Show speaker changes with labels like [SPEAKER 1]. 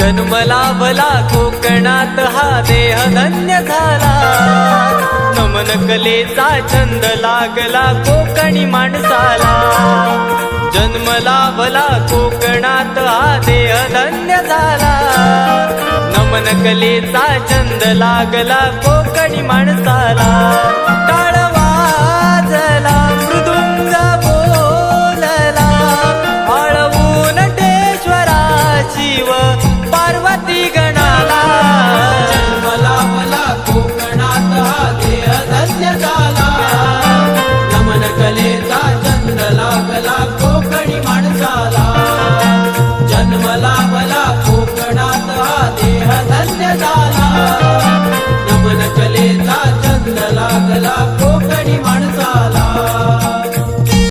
[SPEAKER 1] जन्मला बला कोकणात हा देह धन्य झाला. नमन कलेचा छंद लागला कोकणी माणसाला. जन्मला भला कोकणात हा देह धन्य झाला. नमन कलेचा छंद लागला कोकणी माणसाला. शिव पार्वती गणाला. जन्मला मला कोकणात देह धन्य झाला. नमन कलेचा चंद लागला कोकणी माणसाला.